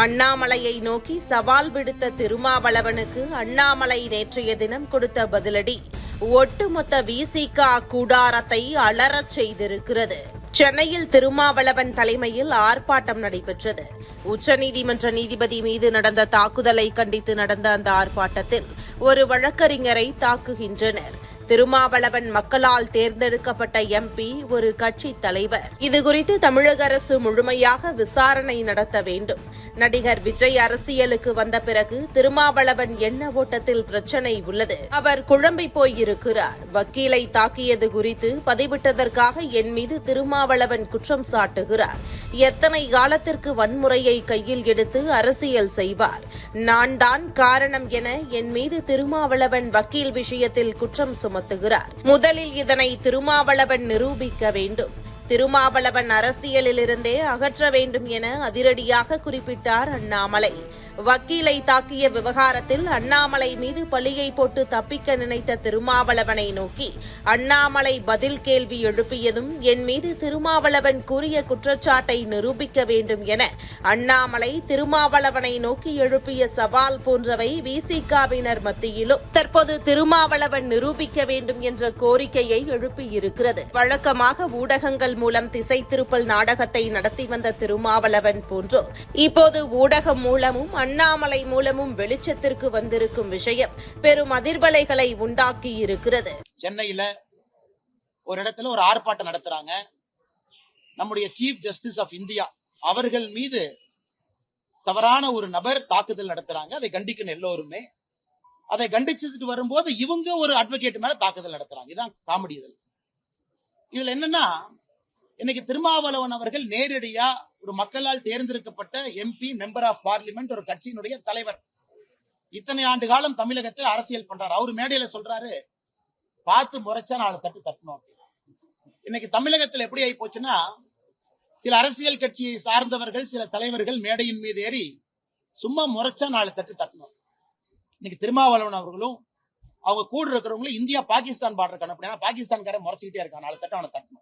அண்ணாமலையை நோக்கி சவால் விடுத்த திருமாவளவனுக்கு அண்ணாமலை நேற்றைய தினம் கொடுத்த பதிலடி. ஒட்டுமொத்த விசிகா கூடாரத்தை அலறச் செய்திருக்கிறது. சென்னையில் திருமாவளவன் தலைமையில் ஆர்ப்பாட்டம் நடைபெற்றது. உச்சநீதிமன்ற நீதிபதி மீது நடந்த தாக்குதலை கண்டித்து நடந்த அந்த ஆர்ப்பாட்டத்தில் ஒரு வழக்கறிஞரை தாக்குகின்றனர். திருமாவளவன் மக்களால் தேர்ந்தெடுக்கப்பட்ட எம்பி ஒரு கட்சி தலைவர். இதுகுறித்து தமிழக அரசு முழுமையாக விசாரணை நடத்த வேண்டும். நடிகர் விஜய் அரசியலுக்கு வந்த பிறகு திருமாவளவன் என்ன ஓட்டத்தில் பிரச்சனை உள்ளது? அவர் குழம்பி போயிருக்கிறார். வக்கீலை தாக்கியது குறித்து பதிவிட்டதற்காக என் மீது திருமாவளவன் குற்றம் சாட்டுகிறார். எத்தனை காலத்திற்கு வன்முறையை கையில் எடுத்து அரசியல் செய்வார்? நான் தான் காரணம் என என் மீது திருமாவளவன் வக்கீல் விஷயத்தில் குற்றம் சுமத்துகிறார். முதலில் இதனை திருமாவளவன் நிரூபிக்க வேண்டும். திருமாவளவன் அரசியலிலிருந்தே அகற்ற வேண்டும் என அதிரடியாக குறிப்பிட்டார் அண்ணாமலை. வக்கீலை தாக்கிய விவகாரத்தில் அண்ணாமலை மீது பழியை போட்டு தப்பிக்க நினைத்த திருமாவளவனை நோக்கி அண்ணாமலை பதில் கேள்வி எழுப்பியதும் என் மீது திருமாவளவன் கூறிய குற்றச்சாட்டை நிரூபிக்க வேண்டும் என அண்ணாமலை திருமாவளவனை நோக்கி எழுப்பிய சவால் போன்றவை விசிகாவினர் மத்தியிலும். தற்போது திருமாவளவன் நிரூபிக்க வேண்டும் என்ற கோரிக்கையை எழுப்பியிருக்கிறது. வழக்கமாக ஊடகங்கள் மூலம் திசை திருப்பல் நாடகத்தை நடத்தி வந்த திருமாவளவன் போன்றோர் இப்போது ஊடகம் மூலமும் அண்ணாமலை மூலமும் வெளிச்சத்திற்கு வந்திருக்கும் விஷயம் பெரும் அதிர்வலைகளை உண்டாக்கி இருக்கிறது சென்னையில ஒரு இடத்துல ஒரு ஆர்ப்பாட்டம் நடத்துறாங்க. நம்முடைய சீஃப் ஜஸ்டிஸ் ஆஃப் இந்தியா அவர்கள் மீது தவறான ஒரு நபர் தாக்குதல் நடத்துறாங்க. அதை கண்டிக்கணும் எல்லோருமே. அதை கண்டிச்சுட்டு வரும்போது இவங்க ஒரு அட்வொகேட் மேல தாக்குதல் நடத்துறாங்க. இதான் காமெடி இதில் இதுல என்னன்னா இன்னைக்கு திருமாவளவன் அவர்கள் நேரடியா ஒரு மக்களால் தேர்ந்தெடுக்கப்பட்ட எம்பி மெம்பர் ஆஃப் பார்லிமெண்ட் ஒரு கட்சியினுடைய தலைவர். இத்தனை ஆண்டு காலம் தமிழகத்தில் அரசியல் பண்றாரு. அவர் மேடையில சொல்றாரு பார்த்து முறைச்சா நாலு தட்டு தட்டணும். இன்னைக்கு தமிழகத்தில் எப்படி ஆகி போச்சுன்னா சில அரசியல் கட்சியை சார்ந்தவர்கள் சில தலைவர்கள் மேடையின் மீது ஏறி சும்மா முறைச்சா நாலு தட்டு தட்டணும். இன்னைக்கு திருமாவளவன் அவர்களும் அவங்க கூட இருக்கிறவங்களும் இந்தியா பாகிஸ்தான் பார்டர் அனுப்பினா பாகிஸ்தான்காரன் முறைச்சிக்கிட்டே இருக்கான். நாலு தட்டு அவனை தட்டணும்.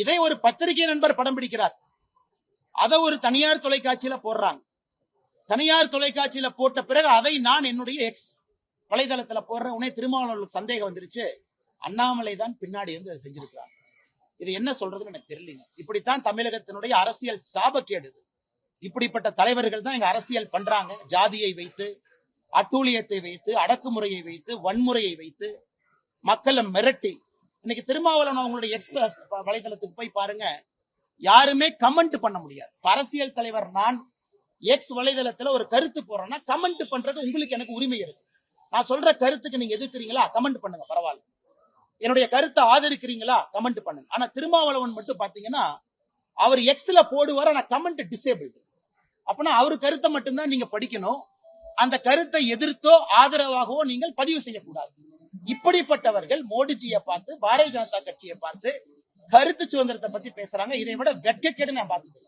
இதை ஒரு பத்திரிகை நண்பர் படம் பிடிக்கிறார். அதை ஒரு தனியார் தொலைக்காட்சியில போடுறாங்க. தனியார் தொலைக்காட்சியில போட்ட பிறகு அதை நான் என்னுடைய எக்ஸ் வலைதளத்துல போடுற உடனே திருமாவளவர்களுக்கு சந்தேகம் வந்துருச்சு. அண்ணாமலை தான் பின்னாடி இருந்து அதை செஞ்சிருக்கிறாங்க இது என்ன சொல்றதுன்னு எனக்கு தெரியலங்க. இப்படித்தான் தமிழகத்தினுடைய அரசியல் சாபக்கேடுது இப்படிப்பட்ட தலைவர்கள் தான் இங்க அரசியல் பண்றாங்க. ஜாதியை வைத்து அட்டூழியத்தை வைத்து அடக்குமுறையை வைத்து வன்முறையை வைத்து மக்களை மிரட்டி இன்னைக்கு திருமாவளவன் அவங்களுடைய எக்ஸ்பிரஸ் வலைதளத்துக்கு போய் பாருங்க. யாருமே கமெண்ட் பண்ண முடியாது. அரசியல் தலைவர் நான் எக்ஸ் வலைதளத்துல ஒரு கருத்து போறேன்னா கமெண்ட் பண்றது உங்களுக்கு எனக்கு உரிமை இருக்கு. நான் சொல்ற கருத்துக்கு நீங்க எதிர்க்கிறீங்களா? கமெண்ட் பண்ணுங்க பரவாயில்ல. என்னுடைய கருத்தை ஆதரிக்கிறீங்களா? கமெண்ட் பண்ணுங்க. ஆனா திருமாவளவன் மட்டும் பாத்தீங்கன்னா அவர் எக்ஸ்ல போடுவார் ஆனா கமெண்ட் டிசேபிள்டு அப்பனா அவர் கருத்தை மட்டும்தான் நீங்க படிக்கணும். அந்த கருத்தை எதிர்த்தோ ஆதரவாகவோ நீங்கள் பதிவு செய்யக்கூடாது. இப்படிப்பட்டவர்கள் மோடிஜியை பார்த்து பாரதிய ஜனதா கட்சியை பார்த்து கருத்து சுதந்திரத்தை பத்தி பேசுறாங்க. இதை விட வெட்கக்கேடு நான் பார்த்தது